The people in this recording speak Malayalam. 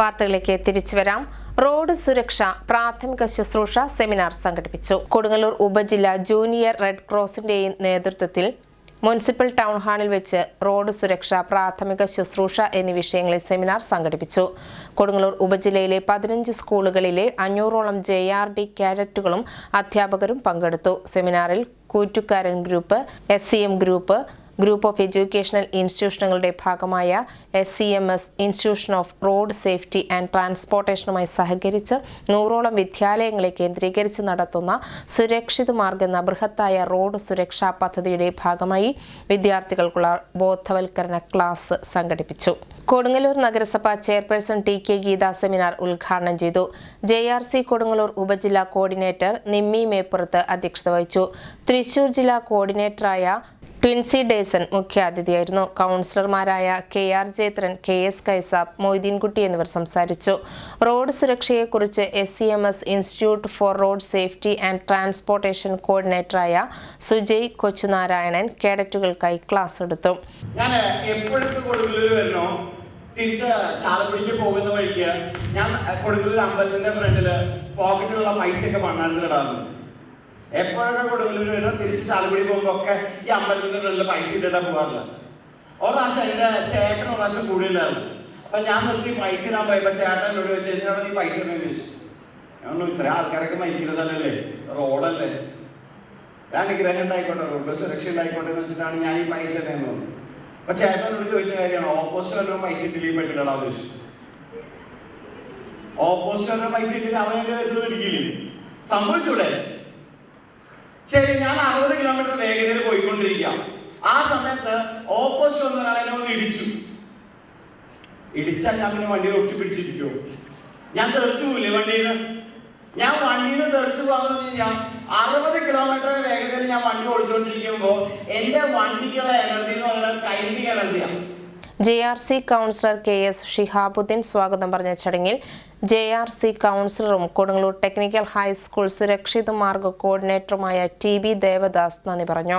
വാർത്തകളിലേക്ക് തിരിച്ചു വരാം. റോഡ് സുരക്ഷ പ്രാഥമിക ശുശ്രൂഷ സെമിനാർ സംഘടിപ്പിച്ചു. കൊടുങ്ങല്ലൂർ ഉപജില്ല ജൂനിയർ റെഡ് ക്രോസിന്റെയും നേതൃത്വത്തിൽ മുനിസിപ്പൽ ടൗൺ ഹാളിൽ വെച്ച് റോഡ് സുരക്ഷ പ്രാഥമിക ശുശ്രൂഷ എന്നീ വിഷയങ്ങളിൽ സെമിനാർ സംഘടിപ്പിച്ചു. കൊടുങ്ങല്ലൂർ ഉപജില്ലയിലെ പതിനഞ്ച് സ്കൂളുകളിലെ അഞ്ഞൂറോളം ജെ ആർ ഡി കാഡറ്റുകളും അധ്യാപകരും പങ്കെടുത്തു. സെമിനാറിൽ കൂറ്റുകാരൻ group S group group of educational ഇൻസ്റ്റിറ്റ്യൂഷനുകളുടെ ഭാഗമായ S C M S institution of road safety and ട്രാൻസ്പോർട്ടേഷനുമായി സഹകരിച്ച് നൂറോളം വിദ്യാലയങ്ങളെ കേന്ദ്രീകരിച്ച് നടത്തുന്ന സുരക്ഷിത മാർഗ് എന്ന ബൃഹത്തായ റോഡ് സുരക്ഷാ പദ്ധതിയുടെ ഭാഗമായി വിദ്യാർത്ഥികൾക്കുള്ള ബോധവൽക്കരണ ക്ലാസ് സംഘടിപ്പിച്ചു. കൊടുങ്ങല്ലൂർ നഗരസഭ chairperson T K Geetha seminar ഉദ്ഘാടനം ചെയ്തു. ജെ ആർ സി കൊടുങ്ങല്ലൂർ ഉപജില്ലാ കോർഡിനേറ്റർ നിമ്മി മേപ്പുറത്ത് അധ്യക്ഷത വഹിച്ചു. തൃശൂർ ജില്ലാ കോർഡിനേറ്ററായ ട്വിൻസി ഡേസൺ മുഖ്യാതിഥിയായിരുന്നു. കൗൺസിലർമാരായ K R Jethran K S Kaisab Moideenkutty എന്നിവർ സംസാരിച്ചു. റോഡ് സുരക്ഷയെക്കുറിച്ച് S C M S institute for road safety and transportation കോർഡിനേറ്ററായ Sujay Kochunarayanan കേഡറ്റുകൾക്കായി ക്ലാസ് എടുത്തു. ഞാൻ എപ്പോഴൊക്കെ കൊടുങ്ങല്ലൂർ വരണോ തിരിച്ച് ചാലക്കുടിക്ക് പോകുന്ന വഴിക്ക് ഞാൻ കൊടുങ്ങല്ലൂർ അമ്പലത്തിന്റെ ഫ്രണ്ടിൽ പോക്കറ്റിലുള്ള പൈസയൊക്കെ മണ്ണാണ്ട് ഇടാറുണ്ട് എപ്പോഴൊക്കെ കൊടുങ്ങല്ലൂർ വരുമ്പോൾ തിരിച്ച് ചാലക്കുടി പോകുമ്പോൾ ഒക്കെ ഈ അമ്പലത്തിന്റെ നല്ല പൈസ ഇട്ടിട്ടാ പോകാറില്ല ഒരു പ്രാവശ്യം എന്റെ ചേട്ടൻ ഒരു പ്രാവശ്യം കൂടുതലാണ് അപ്പൊ ഞാൻ നിർത്തി പൈസ ഇടാൻ പോയപ്പോ ചേട്ടൻ എന്നോട് ചോദിച്ചു എന്തിനാണ് നീ പൈസ ഇടുന്നത് ചോദിച്ചു ഞാൻ ഇത്ര ആൾക്കാരൊക്കെ മരിക്കുന്ന സ്ഥലമല്ലേ റോഡല്ലേ? ഞാൻ അനുഗ്രഹം ഉണ്ടായിക്കോട്ടെ റോഡ് സുരക്ഷ ഉണ്ടായിക്കോട്ടെ എന്ന് വെച്ചിട്ടാണ് ഞാൻ ഈ പൈസ ഇടുന്നത് അപ്പൊ ചേട്ടനോട് ചോദിച്ച കാര്യമാണ് ഓപ്പോസിറ്റ് വല്ലതും പൈസ ഇട്ടില്ലെങ്കിൽ പറ്റില്ലടാ ചോദിച്ചു. ഓപ്പോസിറ്റ് വല്ലതും പൈസ ഇട്ടില്ല എന്റെ എത്ര സംഭവിച്ചൂടെ? ശരി ഞാൻ അറുപത് കിലോമീറ്റർ വേഗതയിൽ പോയിക്കൊണ്ടിരിക്കാം. ആ സമയത്ത് ഓപ്പോസിറ്റ് വന്ന ഒരാളെ ഒന്ന് ഇടിച്ചു. ഇടിച്ചാൽ ഞാൻ പിന്നെ വണ്ടിയിൽ ഒട്ടിപ്പിടിച്ചിരിക്കുമോ ഞാൻ തെറിച്ചു പോയില്ലേ വണ്ടിയിൽ ഞാൻ വണ്ടിയിൽ നിന്ന് തെറിച്ചു പോകാന്ന് പറഞ്ഞു കഴിഞ്ഞാൽ അറുപത് കിലോമീറ്റർ വേഗതയിൽ ഞാൻ വണ്ടി ഓടിച്ചുകൊണ്ടിരിക്കുമ്പോൾ എന്റെ വണ്ടിക്കുള്ള എനർജി എന്ന് എനർജിയാണ് J R C councillor K S Shihabuddin സ്വാഗതം പറഞ്ഞ ചടങ്ങിൽ ജെ ആർ സി കൗൺസിലറും കൊടുങ്ങല്ലൂർ ടെക്നിക്കൽ ഹൈസ്കൂൾ സുരക്ഷിത മാർഗ കോർഡിനേറ്ററുമായ ടി ബി ദേവദാസ് നന്ദി പറഞ്ഞു.